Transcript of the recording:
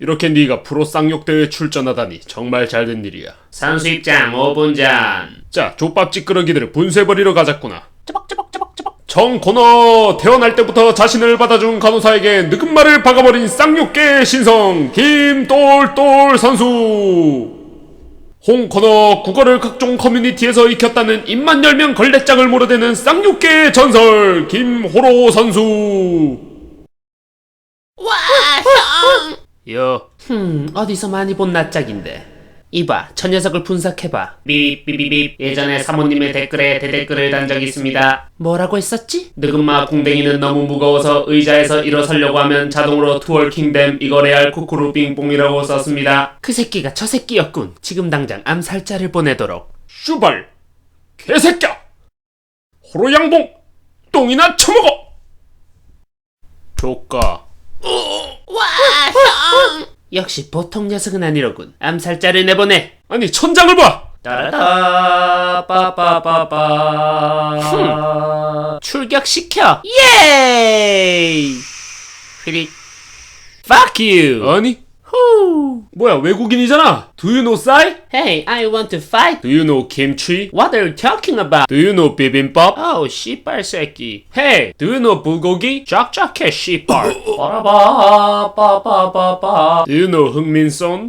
이렇게 네가 프로 쌍욕 대회 출전하다니 정말 잘된 일이야. 선수 입장 5분 전. 자, 족밥 찌끄러기들을 분쇄버리러 가자꾸나. 정코너 태어날 때부터 자신을 받아준 간호사에게 느긋말을 박아버린 쌍욕계 신성 김똘똘 선수 홍코너 국어를 각종 커뮤니티에서 익혔다는 입만 열면 걸레장을 몰아대는 쌍욕계 전설 김호로 선수 형! 여 음, 어디서 많이 본 낯짝인데. 이봐, 저 녀석을 분석해봐. 삐삐삐삐. 예전에 사모님의 댓글에 대댓글을 단 적이 있습니다. 뭐라고 했었지? 느금마 궁뎅이는 너무 무거워서 의자에서 일어서려고 하면 자동으로 투월킹됨 이거 레알 쿠쿠루 빙뽕이라고 썼습니다. 그 새끼가 저 새끼였군. 지금 당장 암살자를 보내도록. 슈발 개새끼야 호로 양봉 똥이나 처먹어 조까 역시 보통 녀석은 아니로군. 암살자를 내보내. 아니 천장을 봐! 따라다 빠빠빠빠. 출격시켜. 예이! 휘리 Fuck you. 아니 뭐야 외국인이잖아 Do you know 싸이? Hey I want to fight Do you know kimchi? What are you talking about? Do you know bibimbap? 어우 씨발 새끼 Hey, do you know bulgogi? 쫙쫙해 씨발 빠라바 빠빠빠빠 Do you know 흑민선?